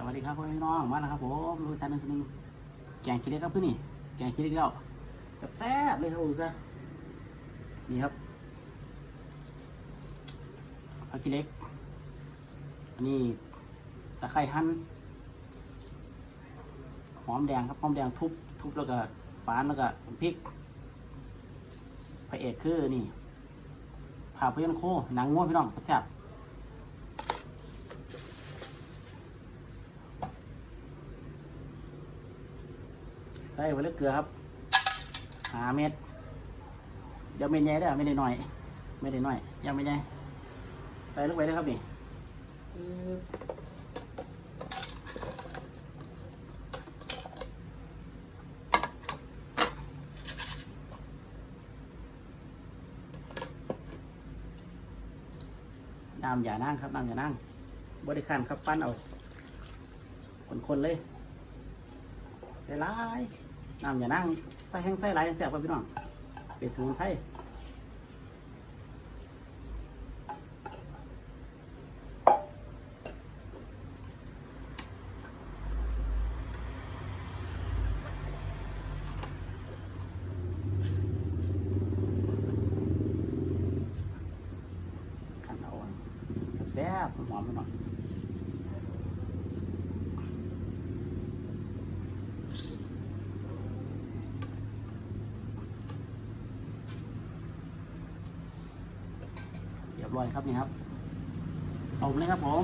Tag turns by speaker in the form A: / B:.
A: สวัสดีครับพ่อแม่พี่น้องมาแล้วครับผมรู้สันหนึ่งสนึงแกงขี้เล็กครับเพื่อนนี่ แกงขี้เล็กแล้วแซ่บเลยครับดูซะนี่ครับผักขี้เล็ก อันนี้ตะไคร้หั่นหอมแดงครับหอมแดงทุบทุบแล้วก็ฝานแล้วก็พริกพระเอกคือนี่ผ่าพยัญโคหนังง้วพี่น้องแซ่บ ใส่ไว้เลยเกลือครับหาเม็ดเดี๋ยวเม็ดใหญ่ด้อไม่ได้น้อย ไม่ได้น้อย ยังไม่ใหญ่ใส่ลงไปเลยครับนี่น้ำอย่านั่งครับน้ำอย่านั่งบริการครับปั้นเอาคนๆเลย ใส่ลายน้ำอย่านั่งใส่แห้งใส่ลายแซ่บครับพี่น้องเป็นสมุนไพรแซ่บหอมๆพี่น้อง รียบร้อยครับนี่ครับต้มเลยครับผม